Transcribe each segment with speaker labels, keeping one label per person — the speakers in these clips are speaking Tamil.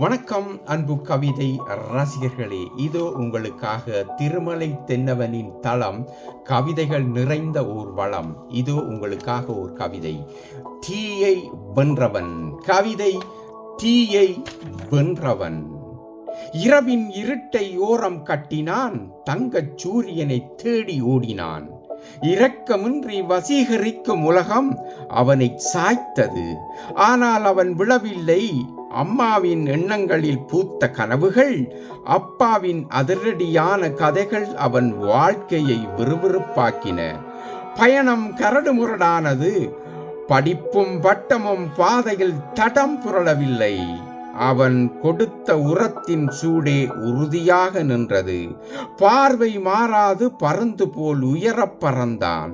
Speaker 1: வணக்கம் அன்பு கவிதை ரசிகர்களே. இதோ உங்களுக்காக திருமலை தென்னவனின் தளம் கவிதைகள் நிறைந்த ஓர் வளம். இதோ உங்களுக்காக ஒரு கவிதை. தீயை வென்றவன். கவிதை தீயை வென்றவன். இரவின் இருட்டை ஓரம் கட்டினான் தங்கச் சூரியனை தேடி ஓடினான். இரக்கமின்றி வசீகரிக்கும் உலகம் அவனை சாய்த்தது. ஆனால் அவன் விழவில்லை அம்மாவின் எண்ணங்களில் பூத்த கனவுகள் அப்பாவின் அதிரடியான கதைகள் அவன் வாழ்க்கையை விறுவிறுப்பாக்கின. பயணம் கரடுமுரடானது படிப்பும் பட்டமும் பாதையில் தடம் புரளவில்லை. அவன் கொடுத்த உரத்தின் சூடே உறுதியாக நின்றது. பார்வை மாறாது பறந்து போல் உயரப் பறந்தான்.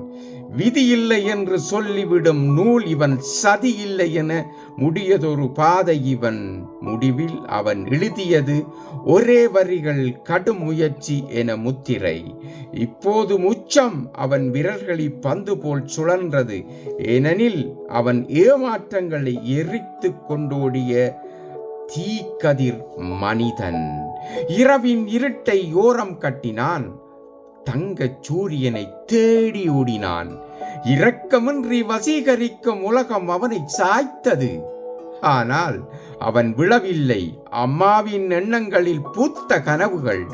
Speaker 1: விதி இல்லை என்று சொல்லிவிடும் நூல் இவன் சதி இல்லை என முடியதொரு பாதை இவன் முடிவில் அவன் எழுதியது ஒரே வரிகள் கடும் முயற்சி என முத்திரை. இப்போது முச்சம் அவன் விரல்களில் பந்து போல் சுழன்றது. ஏனெனில் அவன் ஏமாற்றங்களை எரித்து கொண்டோடிய தீக்கதிர் மனிதன். இரவின் இருட்டை ஓரம் கட்டினான். தங்கச் சூரியனை தேடி ஓடினான். இரக்கமின்றி வசீகரிக்கும் உலகம் அவனை சாய்த்தது. ஆனால் அவன் விழவில்லை. அம்மாவின் எண்ணங்களில் பூத்த கனவுகள்.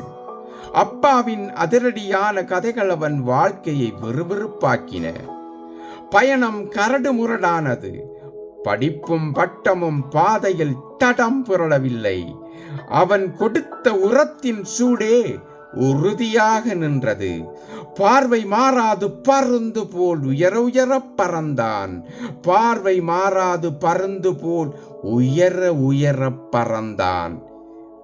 Speaker 1: அப்பாவின் அதிரடியான கதைகள் அவன் வாழ்க்கையை விறுவிறுப்பாக்கின. பயணம் கரடு முரடானது. படிப்பும் பட்டமும் பாதையில் தடம் புரளவில்லை. அவன் கொடுத்த உரத்தின் சூடே உறுதியாக நின்றது. பார்வை மாறாது பருந்து போல் உயர உயர பறந்தான். பார்வை மாறாது பருந்து போல் உயர உயர பறந்தான்.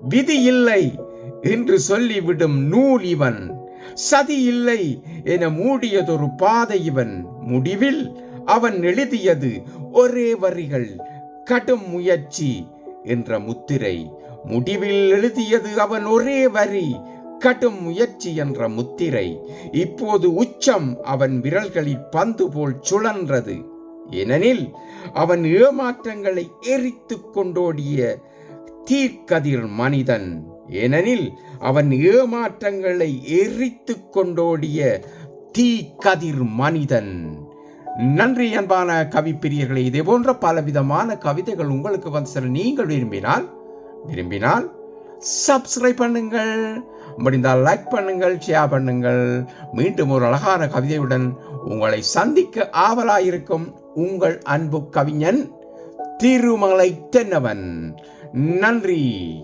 Speaker 1: விதி இல்லை என்று சொல்லிவிடும் நூல் இவன். சதி இல்லை என மூடியதொரு பாதை இவன். முடிவில் அவன் எழுதியது ஒரே வரிகள் கடும் முயற்சி என்ற முத்திரை. முடிவில் எழுதியது அவன் ஒரே வரி கடும் முயற்சி என்ற முத்திரை இப்போது உச்சம் அவன் விரல்களில் பந்து போல் சுழன்றது. ஏனெனில் அவன் ஏமாற்றங்களை எரித்து கொண்டோடிய தீர்க்கதிர் மனிதன். ஏனெனில் அவன் ஏமாற்றங்களை எரித்து கொண்டோடிய தீக்கதிர் மனிதன். நன்றி அன்பான கவிப்பிரியர்களே இதே போன்ற பலவிதமான கவிதைகள் உங்களுக்கு வந்து சில நீங்கள் விரும்பினால் விரும்பினால் சப்ஸ்கிரைப் பண்ணுங்கள். முடிந்தால் லைக் பண்ணுங்கள் ஷேர் பண்ணுங்கள். மீண்டும் ஒரு அழகான கவிதையுடன் உங்களை சந்திக்க ஆவலாயிருக்கும் உங்கள் அன்பு கவிஞன் திருமலை தென்னவன். நன்றி.